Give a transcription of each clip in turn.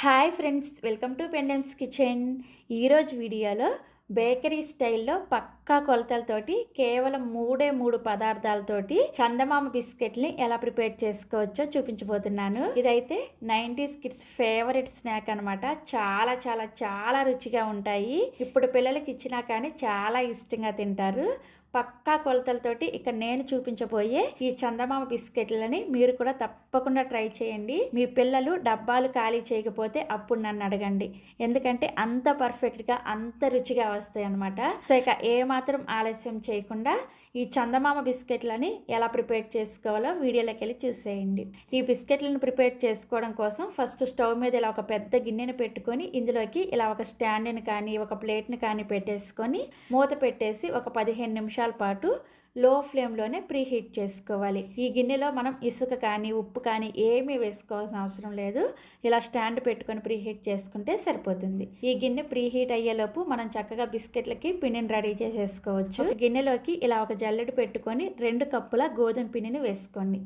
Hi friends welcome to Pendem's kitchen ఈరోజు వీడియోలో bakery స్టైల్లో పక్క కొలతలతోటి కేవలం మూడే మూడు పదార్థాలతోటి చందమామ బిస్కెట్ని ఎలా ప్రిపేర్ చేసుకోవచ్చో చూపించబోతున్నాను. ఇదైతే నైంటీస్ కిడ్స్ ఫేవరెట్ స్నాక్ అనమాట చాలా చాలా చాలా రుచిగా ఉంటాయి. ఇప్పుడు పిల్లలకి ఇచ్చినా కానీ చాలా ఇష్టంగా తింటారు. పక్కా కొలతలతోటి ఇక నేను చూపించబోయే ఈ చందమామ బిస్కెట్లని మీరు కూడా తప్పకుండా ట్రై చేయండి. మీ పిల్లలు డబ్బాలు ఖాళీ చేయకపోతే అప్పుడు నన్ను అడగండి. ఎందుకంటే అంత పర్ఫెక్ట్గా అంత రుచిగా వస్తాయి అనమాట సో ఇక ఏమాత్రం ఆలస్యం చేయకుండా ఈ చందమామ బిస్కెట్లని ఎలా ప్రిపేర్ చేసుకోవాలో వీడియోలోకి వెళ్ళి చూసేయండి. ఈ బిస్కెట్లను ప్రిపేర్ చేసుకోవడం కోసం ఫస్ట్ స్టవ్ మీద ఇలా ఒక పెద్ద గిన్నెను పెట్టుకొని ఇందులోకి ఇలా ఒక స్టాండ్ని కానీ ఒక ప్లేట్ని కానీ పెట్టేసుకొని మూత పెట్టేసి ఒక పదిహేను నిమిషాల పాటు లో ఫ్లేమ్లోనే ప్రీ హీట్ చేసుకోవాలి. ఈ గిన్నెలో మనం ఇసుక కానీ ఉప్పు కానీ ఏమీ వేసుకోవాల్సిన అవసరం లేదు. ఇలా స్టాండ్ పెట్టుకొని ప్రీ హీట్ చేసుకుంటే సరిపోతుంది. ఈ గిన్నె ప్రీ హీట్ అయ్యేలోపు మనం చక్కగా బిస్కెట్లకి పిండిని రెడీ చేసేసుకోవచ్చు. గిన్నెలోకి ఇలా ఒక జల్లెడు పెట్టుకొని రెండు కప్పుల గోధుమ పిండిని వేసుకోండి.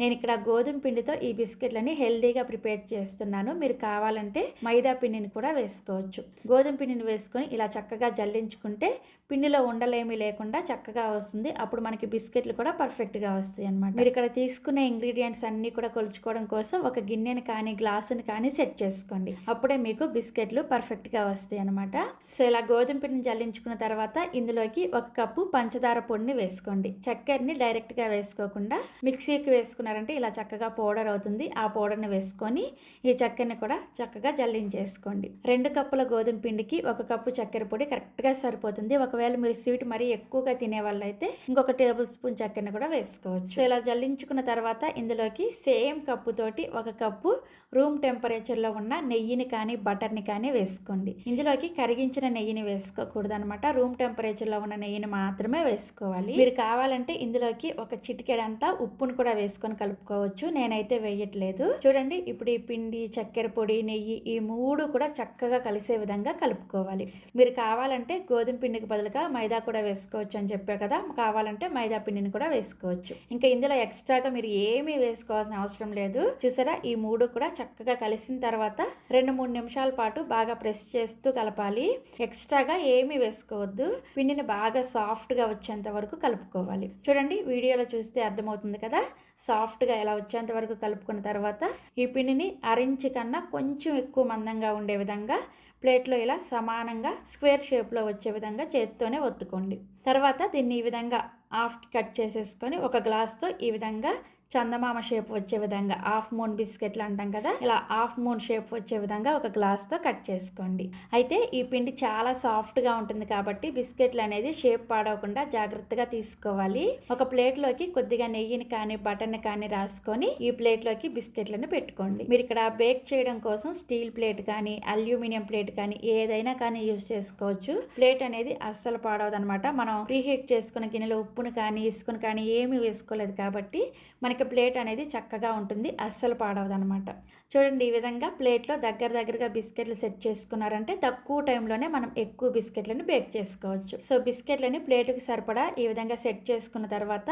నేను ఇక్కడ గోధుమ పిండితో ఈ బిస్కెట్లని హెల్దీగా ప్రిపేర్ చేస్తున్నాను. మీరు కావాలంటే మైదా పిండిని కూడా వేసుకోవచ్చు. గోధుమ పిండిని వేసుకొని ఇలా చక్కగా జల్లించుకుంటే పిండిలో ఉండలేమీ లేకుండా చక్కగా వస్తుంది. అప్పుడు మనకి బిస్కెట్లు కూడా పర్ఫెక్ట్గా వస్తాయి అనమాట మీరు ఇక్కడ తీసుకునే ఇంగ్రీడియంట్స్ అన్నీ కూడా కొలుచుకోవడం కోసం ఒక గిన్నెని కానీ గ్లాసుని కానీ సెట్ చేసుకోండి. అప్పుడే మీకు బిస్కెట్లు పర్ఫెక్ట్గా వస్తాయి అనమాట సో ఇలా గోధుమ పిండిని జల్లించుకున్న తర్వాత ఇందులోకి ఒక కప్పు పంచదార పొడిని వేసుకోండి. చక్కెరని డైరెక్ట్గా వేసుకోకుండా మిక్సీకి వేసుకున్నారంటే ఇలా చక్కగా పౌడర్ అవుతుంది. ఆ పౌడర్ని వేసుకొని ఈ చక్కెరని కూడా చక్కగా జల్లించేసుకోండి. రెండు కప్పుల గోధుమ పిండికి ఒక కప్పు చక్కెర పొడి కరెక్ట్గా సరిపోతుంది. ఒకవేళ మీరు స్వీట్ మరీ ఎక్కువగా తినే వాళ్ళైతే ఇంకొక టేబుల్ స్పూన్ చక్కెరని కూడా వేసుకోవచ్చు. సో ఇలా జల్లించుకున్న తర్వాత ఇందులోకి సేమ్ కప్పు తోటి ఒక కప్పు రూమ్ టెంపరేచర్లో ఉన్న నెయ్యిని కానీ బటర్ని కానీ వేసుకోండి. ఇందులోకి కరిగించిన నెయ్యిని వేసుకోకూడదు అనమాట రూమ్ టెంపరేచర్లో ఉన్న నెయ్యిని మాత్రమే వేసుకోవాలి. మీరు కావాలంటే ఇందులోకి ఒక చిటికెడంతా ఉప్పును కూడా వేసుకొని కలుపుకోవచ్చు. నేనైతే వేయట్లేదు. చూడండి ఇప్పుడు ఈ పిండి చక్కెర పొడి నెయ్యి ఈ మూడు కూడా చక్కగా కలిసే విధంగా కలుపుకోవాలి. మీరు కావాలంటే గోధుమ పిండికి బదులుగా మైదా కూడా వేసుకోవచ్చు అని చెప్పా కదా. కావాలంటే మైదా పిండిని కూడా వేసుకోవచ్చు. ఇంకా ఇందులో ఎక్స్ట్రాగా మీరు ఏమీ వేసుకోవాల్సిన అవసరం లేదు. చూసారా? ఈ మూడు కూడా చక్కగా కలిసిన తర్వాత రెండు మూడు నిమిషాల పాటు బాగా ప్రెస్ చేస్తూ కలపాలి. ఎక్స్ట్రాగా ఏమీ వేసుకోవద్దు. పిండిని బాగా సాఫ్ట్గా వచ్చేంత వరకు కలుపుకోవాలి. చూడండి వీడియోలో చూస్తే అర్థమవుతుంది కదా? సాఫ్ట్గా ఇలా వచ్చేంత వరకు కలుపుకున్న తర్వాత ఈ పిండిని అరించి కన్నా కొంచెం ఎక్కువ మందంగా ఉండే విధంగా ప్లేట్లో ఇలా సమానంగా స్క్వేర్ షేప్లో వచ్చే విధంగా చేతితోనే ఒత్తుకోండి. తర్వాత దీన్ని ఈ విధంగా హాఫ్కి కట్ చేసేసుకొని ఒక గ్లాస్తో ఈ విధంగా చందమామ షేప్ వచ్చే విధంగా హాఫ్ మూన్ బిస్కెట్లు అంటాం కదా ఇలా హాఫ్ మూన్ షేప్ వచ్చే విధంగా ఒక గ్లాస్తో కట్ చేసుకోండి. అయితే ఈ పిండి చాలా సాఫ్ట్గా ఉంటుంది కాబట్టి బిస్కెట్లు అనేది షేప్ పాడవకుండా జాగ్రత్తగా తీసుకోవాలి. ఒక ప్లేట్లోకి కొద్దిగా నెయ్యిని కానీ బటర్ని కానీ రాసుకొని ఈ ప్లేట్లోకి బిస్కెట్లను పెట్టుకోండి. మీరు ఇక్కడ బేక్ చేయడం కోసం స్టీల్ ప్లేట్ కానీ అల్యూమినియం ప్లేట్ కానీ ఏదైనా కానీ యూజ్ చేసుకోవచ్చు. ప్లేట్ అనేది అస్సలు పాడవదనమాట. మనం ప్రీహీట్ చేసుకున్న గిన్నెలో ఉప్పును కానీ ఇసుకుని కానీ ఏమీ వేసుకోలేదు కాబట్టి మనకి ప్లేట్ అనేది చక్కగా ఉంటుంది అస్సలు పాడవదనమాట. చూడండి ఈ విధంగా ప్లేట్లో దగ్గర దగ్గరగా బిస్కెట్లు సెట్ చేసుకున్నారంటే తక్కువ టైంలోనే మనం ఎక్కువ బిస్కెట్లను బేక్ చేసుకోవచ్చు. సో బిస్కెట్లని ప్లేటుకి సరిపడా ఈ విధంగా సెట్ చేసుకున్న తర్వాత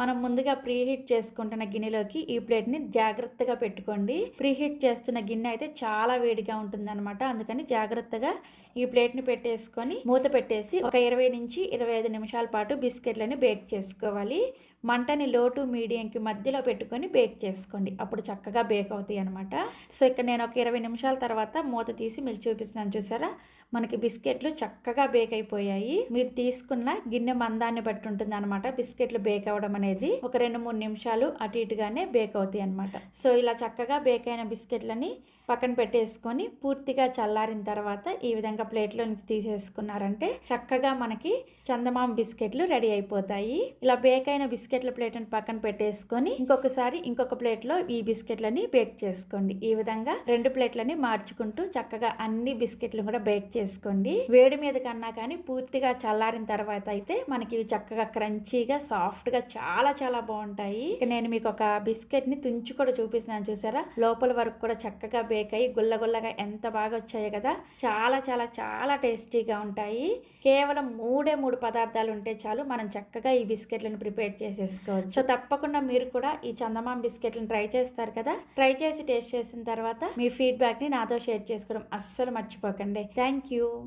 మనం ముందుగా ప్రీహీట్ చేసుకుంటున్న గిన్నెలోకి ఈ ప్లేట్ని జాగ్రత్తగా పెట్టుకోండి. ప్రీహీట్ చేస్తున్న గిన్నె అయితే చాలా వేడిగా ఉంటుందన్నమాట. అందుకని జాగ్రత్తగా ఈ ప్లేట్ని పెట్టేసుకొని మూత పెట్టేసి ఒక ఇరవై నుంచి ఇరవై ఐదు నిమిషాల పాటు బిస్కెట్లని బేక్ చేసుకోవాలి. మంటని లో టు మీడియంకి మధ్యలో పెట్టుకొని బేక్ చేసుకోండి. అప్పుడు చక్కగా బేక్ అవుతాయి అనమాట సో ఇక్కడ నేను ఒక ఇరవై నిమిషాల తర్వాత మూత తీసి మీరు చూపిస్తున్నాను చూసారా? మనకి బిస్కెట్లు చక్కగా బేక్ అయిపోయాయి. మీరు తీసుకున్న గిన్నె మందాన్ని బట్టి ఉంటుంది అనమాట బిస్కెట్లు బేక్ అవ్వడం అనేది ఒక రెండు మూడు నిమిషాలు అటు ఇటుగానే బేక్ అవుతాయి అనమాట సో ఇలా చక్కగా బేక్ అయిన బిస్కెట్లని పక్కన పెట్టేసుకొని పూర్తిగా చల్లారిన తర్వాత ఈ విధంగా ప్లేట్లో నుంచి తీసేసుకున్నారంటే చక్కగా మనకి చందమామ బిస్కెట్లు రెడీ అయిపోతాయి. ఇలా బేక్ అయిన బిస్కెట్ల ప్లేట్ని పక్కన పెట్టేసుకొని ఇంకొకసారి ఇంకొక ప్లేట్లో ఈ బిస్కెట్లని బేక్ చేసుకోండి. ఈ విధంగా రెండు ప్లేట్లని మార్చుకుంటూ చక్కగా అన్ని బిస్కెట్లు కూడా బేక్ చేసుకోండి. వేడి మీద కన్నా కానీ పూర్తిగా చల్లారిన తర్వాత అయితే మనకి ఇవి చక్కగా క్రంచీగా సాఫ్ట్గా చాలా చాలా బాగుంటాయి. నేను మీకు ఒక బిస్కెట్ని తుంచి కూడా చూపిస్తున్నాను చూసారా? లోపల వరకు కూడా చక్కగా బేక్ అయ్యి గుల్లగుల్లగా ఎంత బాగా వచ్చాయో కదా? చాలా చాలా చాలా టేస్టీగా ఉంటాయి. కేవలం మూడే మూడు పదార్థాలు ఉంటే చాలు మనం చక్కగా ఈ బిస్కెట్లను ప్రిపేర్ చేసేసుకోవచ్చు. సో తప్పకుండా మీరు కూడా ఈ చందమామ బిస్కెట్లను ట్రై చేస్తారు కదా? ట్రై చేసి టేస్ట్ చేసిన తర్వాత మీ ఫీడ్బ్యాక్ని నాతో షేర్ చేసుకోవడం అస్సలు మర్చిపోకండి. Thank Thank you.